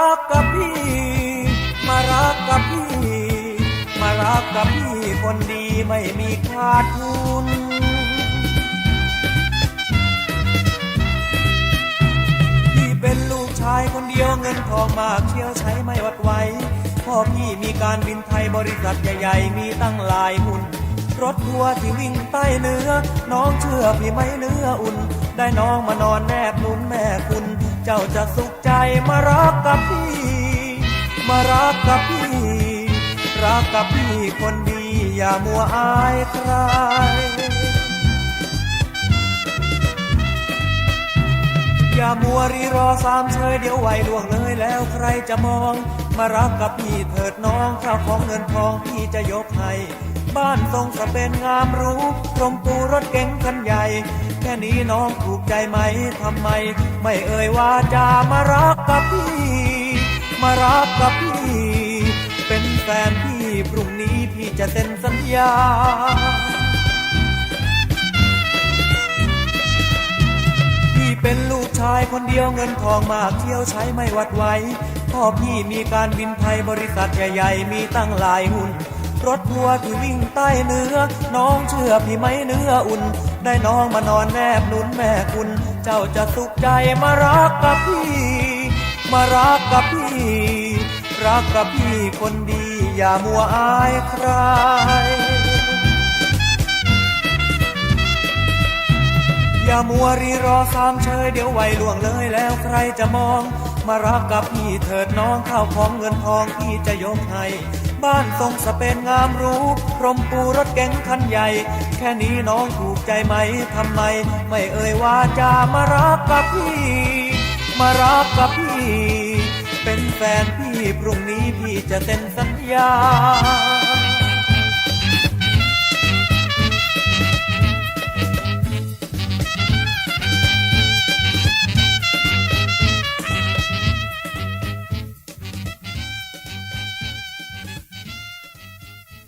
รักกับพี่ มารักกับพี่ มารักกับพี่คนดีไม่มีขาดทุนพี่เป็นลูกชายคนเดียวเงินทองมากเชี่ยวใช้ไม่วัดไหวพ่อพี่มีการบินไทยบริษัทใหญ่ๆ มีตั้งหลายหุ้นรถทัวร์ที่วิ่งใต้เนื้อ น้องเชื่อพี่ไหมเนื้ออุ่น ได้น้องมานอนแนบนุนแม่คุณ เจ้าจะสุข มารักกับพี่ มารักกับพี่ รักกับพี่คนดีอย่ามัวอายใครอย่ามัวรีรอสามเชยเดี๋ยวไหวล่วงเลยแล้วใครจะมอง มารักกับพี่เถิดน้องข้าวของเงินทองพี่จะยกให้ บ้านทรงสเปนงามรู้กรมตูรถเก๋งคันใหญ่ แค่นี้น้องถูกใจไหมทำไม ไม่เอ่ยว่าจะมารักกับพี่ มารักกับพี่ เป็นแฟนพี่พรุ่งนี้พี่จะเซ็นสัญญาพี่เป็นลูกชายคนเดียวเงินทองมากเที่ยวใช้ไม่หวัดไหวพ่อพี่มีการบินไทยบริษัทใหญ่ๆมีตั้งหลายหุ้น รถทัวร์ที่วิ่งใต้เนื้อ น้องเชื่อพี่ไหมเนื้ออุ่น ได้น้องมานอนแนบหนุนแม่คุณ เจ้าจะสุขใจมารักกับพี่ มารักกับพี่ รักกับพี่คนดี อย่ามัวอายใครอย่ามัวรีรอสามเชยเดี๋ยวไหวล่วงเลยแล้วใครจะมอง มารักกับพี่เถิดน้องข้าวของเงินทองพี่จะยกให้ บ้านทรงสเปนงามรู้พรมปูรถเก๋งคันใหญ่ แค่นี้น้องถูกใจไหมทำไม ไม่เอ่ยว่าจะมารักกับพี่ มารักกับพี่ เป็นแฟนพี่พรุ่งนี้พี่จะเซ็นสัญญา